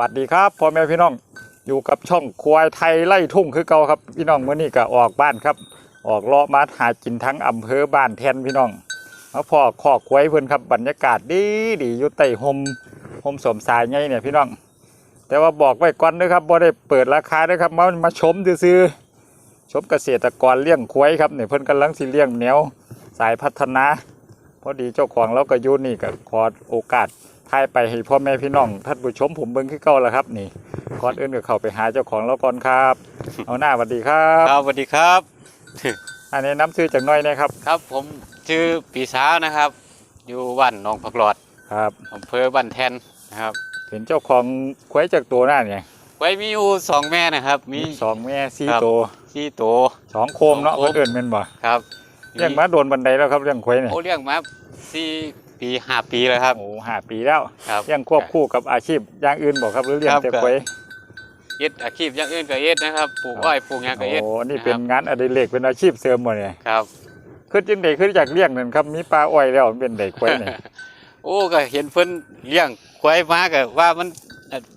วัสดีครับพ่อแม่พี่น้องอยู่กับช่องควายไทยไล่ทุ่งคือเก่าครับ พี่น้องเมื่อนี้ก็ออกบ้านครับ ออกเลาะมาหากินทั้งอำเภอบ้านแทนพี่น้องมาพอคอกควายเพื่อนครับบรรยากาศดีดีอยู่ใต้หมหมสมสายไงเนี่ยพี่น้อง แต่ว่าบอกไว้ก่อนนะครับบ่ได้เปิดราคาด้วยครับมามาชมซื้อชมเกษตรกรเลี้ยงควายครับเนี่ยเพิ่อนกำลังสิเลี้ยงแนวสายพัฒนา พอดีเจ้าของเราก็อยู่นี่ก็ขอโอกาส ถ่ายไปให้พ่อแม่พี่น้องท่านผู้ชมผมเบิ่งคือเก่าแล้วครับ นี่ก่อนอื่นก็เข้าไปหาเจ้าของเราก่อนครับ เอาหน้าสวัสดีครับครับสวัสดีครับ อันนี้น้ำซื้อจากหน้อยนะครับ ครับ ผมชื่อปีสาวนะครับ อยู่บ้านหนองผักหลอดครับอำเภอบ้านแทนนะครับ เห็นเจ้าของควายจากตัวหน้าเนี่ยไว้มีอยู่สองแม่นะครับ มีสองแม่สี่ครับตัวสี่ตัวสองโคมเนาะสองโคมเพิ่นเอิ้นแม่นบ่ครับเลี้ยงมาโดนบันไดแล้วครับเลี้ยงควายเนี่ยโอ้เลี้ยงมาสี่ ปีห้าปีแล้วครับ โอ้ห้าปีแล้ว ครับเลี้ยงควบคู่กับอาชีพอย่างอื่นบ่ครับหรือเลี้ยงครับ แต่ควายเอ็ดอาชีพอย่างอื่นก็เอ็ดนะครับปลูกอ้อยปลูกหยังก็โอ้เอ็ดอันนี้เป็นงานอดิเรกเป็นอาชีพเสริมบ่เนี่ยครับ คือจังได๋คืออยากเลี้ยงนั่นครับมีปลาอ้อยแล้วมันเป็นไดควายเนี่ยโอ้ก็เห็นเพิ่นเลี้ยงควายมาก็ว่ามัน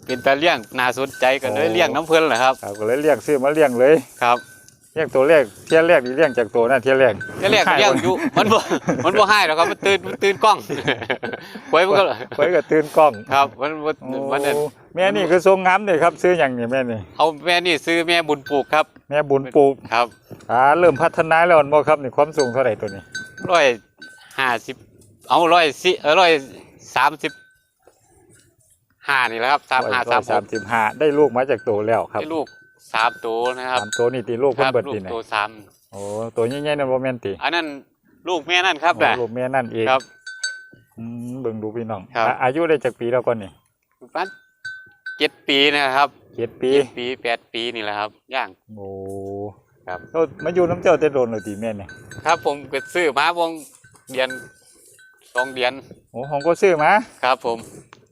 เป็นตาเลี้ยงน่าสนใจก็เลยโอ้ เลี้ยงน้ำเพิ่นแหละครับ ครับก็เลยเลี้ยงซื้อมาเลี้ยงเลย ครับ เลี้ยงตัวแรกเที่ยแรกนี่เลี้ยงจากตัวนั่นเที่ยแรกก็เรียกเลี้ยงอยู่มันบ่มันบ่ให้หรอกครับมันตื่นมันตื่นกล้องควายมันก็ไว้ก็ตื่นกล้องครับ มันมันโอ้มันนั่นแม่นี่คือทรงงามเลยครับ ซื้ออย่างนี่แม่นี่เอาแม่นี่ซื้อแม่บุญปลูกครับ แม่บุญปลูกครับอ่าเริ่มพัฒนาแล้วบ่ครับนี่ความสูงเท่าไหร่ตัวนี้ร้อยห้าสิบเอาร้อยสิเออร้อยสามสิบห้านี่แหละครับสามห้าสามหสามกสิบห้าได้ลูกมาจากตัวแล้วครับได้ลูก สามตัวนะครับสามตัวนี่ตีลูกคเพิ่นรับเบิดลูตีกไหนตัวสามโอ้ตัวใหญ่ๆนั่นบ่แม่นติอันนั้นลูกแม่นั่นครับโอ้นะลูกแม่นั่นเองครับ อืมเบิ่งดูพี่น้องครับ อะอายุได้จากปีแล้วก่อนนี่ประมาณเจ็ดปีนะครับเจ็ดปี เจ็ดปีแปดปีนี่แหละครับ ย่าง โอ้ครับ แล้วมาอยู่น้ำเจ้าแต่โดนเลยตีแม่เนี่ยครับผมก็ซื้อมาวงเดือนสองเดือนโอ้ของก็ซื้อมา ครับ ผม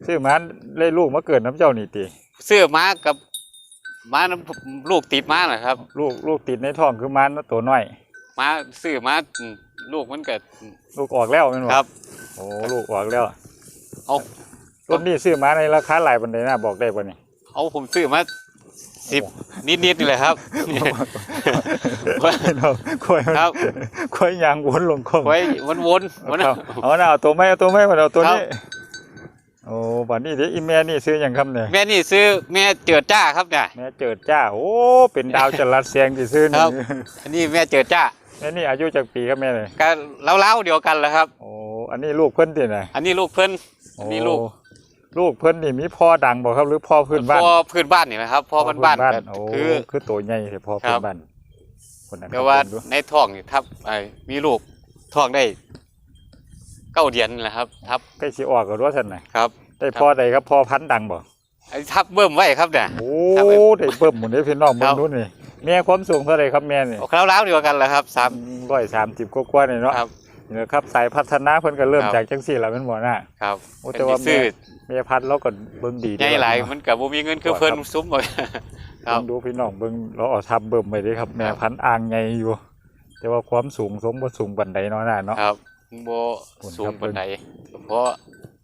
ซื้อมาได้ลูกมาเกิดน้ำเจ้านี่ติซื้อมากับ มาน้ำลูกติดมาเหรอครับ ลูกลูกติดในท้องคือมันตัวน้อย มาซื้อมาอืมลูกมันเกิดลูกออกแล้วแม่นบ่ครับโอ้ลูกออกแล้วเอารถนี่ซื้อมาในราคาหลายปันไดนะบอกได้ป่ะนี่เอาผมซื้อมาสิบนิดนิดๆนี่แหละครับควยมันครับควยยางวนลงคงไว้วนวนๆวนเอาเอานะเอาตัวไม่เอาตัวไม่มาเอาตัวนี้ โอ้บัดนี้เดี๋ยวอีแม่นี่ซื้ออย่างครับเนี่ยแม่นี่ซื้อแม่เจิดจ้าครับเนี่ยแม่เจิดจ้าโอ้เป็นดาวจรัสแสงที่ซื้อคนี่รับอันนี้แม่เจิดจ้าแม่นี่อายุจากปีครับแม่เลยก็เล้าๆเดียวกันแหละครับ โอ้อันนี้ลูกเพิ่นติไหนอันนี้ลูกเพิ่นอันนี้ลูกโลูกเพิ่นนี่มีพ่อดังบ่ครับหรือพ่อพื้นบ้านพ่อพื้นบ้านนี่นะครับพ่อบ้านบ้านๆก็โอ้คือ คือตัวใหญ่แต่พ่อครัพื้บนบ้านคนนั้นแต่ว่าครับผมดูในท้องนี่ทับไอ้มีลูกท้องได้ เก้าเดือนแหละครับทับใกล้สิออกก็รู้ซั่นน่ะครับได้พ่อใดครับพ่อพันธุ์ดังบ่ไอ้ทับเบิ่มไว้ครับเนี่ยโอ้ครับได้เบิ่มหมดเลยพี่น้องคเบิ่รังบนู้นนี่แม่ความสูงเท่าไหร่ครับแม่นี่เล้าๆเดียวกันแหละครับสามร้อยสามสิบกว่าๆนี่เนาะครับนี่แหละครับสายพัฒนาเพิ่นก็เริ่มครับจากจังซี่ล่ะแม่นบ่น่ะครับโอ้แต่ว่าเป็นที่ซื้อแม่พันธุ์เราก็เบิ่งดีใหญ่หลายมันกับบ่มีเงินคือเพิ่นซุ้มไว้ครัเบิ่บงดูพี่น้องเบิ่งเราเอาทับเบิ่มไว้เด้ครับแม่ครับพันธุ์อ่างใหญ่อยู่ แต่ว่าความสูงสมบ่สูงปานใดเนาะน่ะเนาะครับ บ่ขอบคุณครับสูงปานใดเพราะ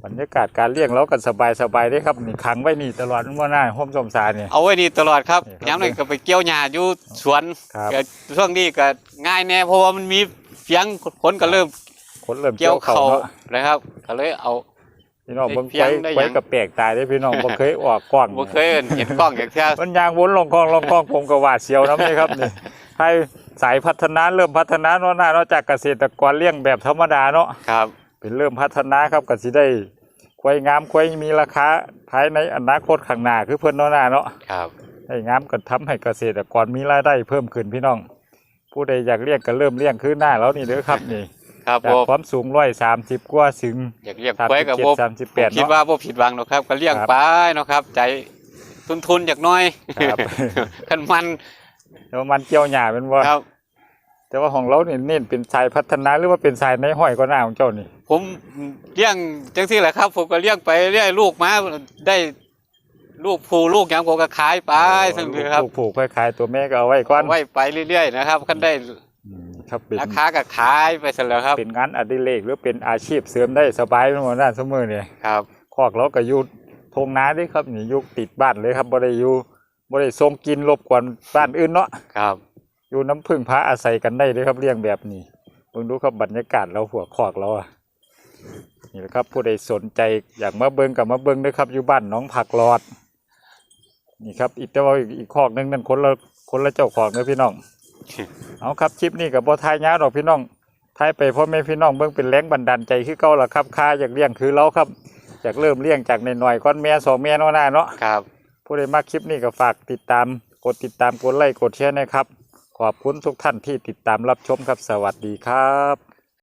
บรรยากาศการเลี้ยงเราก็สบายๆเด้ครับนี่ขังไว้นี่ตลอดมันบ่น่าห่มสมสารนี่เอาไว้นี่ตลอดครับนี่ครับยามนั้นก็ไปเกี่ยวหญ้าอยู่สวนครับก็ช่วงนี้ก็ง่ายแน่เพราะว่ามันมีเพียงคนก็เริ่มคนเริ่มเกี่เกี่ยยววเขาเขาเนาะนะครับก็เลยเอาพี่น้องเบิ่งเพีไฟยงได้หยังไฟกับแปลกตายเด้พี่น้องบ่เคยออกกล้องบ่เคยเห็นกล้องอย่างเที่ยมันยางวนลงคลองลงคลองผมก็หวาดเสียวน้ำนี่ครับนี่ให้ สายพัฒนาเริ่มพัฒนาเนาะหน้าเนาะจากเกษตรกรเลี้ยงแบบธรรมดาเนาะครับ เป็นเริ่มพัฒนาครับก็สิได้ควายงามควายมีราคาภายในอนาคตข้างหน้าคือเพิ่นเนาะหน้าเนาะครับให้งามก็ทำให้เกษตรกรมีรายได้เพิ่มขึ้นพี่น้อง ผู้ใดอยากเลี้ยงก็เริ่มเลี้ยงคือหน้าแล้วนี่เด้อครับนี่ครับจากผมความสูงร้อยสามสิบกว่าถึงอยากเรียกสามไว้สิบกับเจ็ดบ่สามสิบแปดคิดเนาะว่าบ่ผิดหวังหรอกครับ ก็เลี้ยงครับไปเนาะครับ ใจทุนทุนๆจากหน้อยครับคันมัน แล้วมันเกี่ยวหญ้าเป็นว่าครับ แต่ว่าของเราเนี่ยเน้นเป็นสายพัฒนาหรือว่าเป็นสายในห้อยก็หน้าของเจ้านี่ผมเลี้ยงจังซี่แหละครับ ผมก็เลี้ยงไปเรื่อยลูกมาได้ลูกผูลูกหยังผมก็ขายไปซั่นคือครับลูกผูกคล้ายๆตัวแม่ก็เอาไว้ก่อนไว้ไปเรื่อยๆนะครับคันได้อืมครับเป็นราคาก็ขายไปซั่นแล้วครับเป็นงานอดิเรกหรือเป็นอาชีพเสริมได้สบายไปหมดนะสมมือเนี่ย ครับ คอกเราก็อยู่ทงนาเด้ครับนี่อยู่ติดบ้านเลยครับบ่ได้อยู่ บ่ได้ส่งกินรบกวนบ้านอื่นเนาะครับ อยู่น้ำพึ่งพระอาศัยกันได้เลยครับเลี้ยงแบบนี้เบิ่งดูครับบรรยากาศเราหัวคอกเราอะนี่แหละครับผู้ใดสนใจอยากมาเบิ่งกับมาเบิ่งเด้อครับ อยู่บ้านหน้องผักหลอด นี่ครับ อีกแต่ว่าอีกอีกคอกหนึงนั่นคนละคนละเจ้าของเด้อพี่น้อง เอาครับคลิปนี้กับบ่ทายยาวดอกพี่น้องทายไปพ่อแม่พี่น้องเบิ่งเป็นแรงบันดาลใจคือเก่าล่ะครับค่าอยากเลี้ยงคือเราครับอยากเริ่มเลี้ยงจากน้อยๆก้อนแม่สองแม่เนาะหน้าเนาะครับ ผู้ใดมาคลิปนี้ก็ฝากติดตาม กดติดตามกดไลค์กดแชร์นะครับ ขอบคุณทุกท่านที่ติดตามรับชมครับ สวัสดีครับ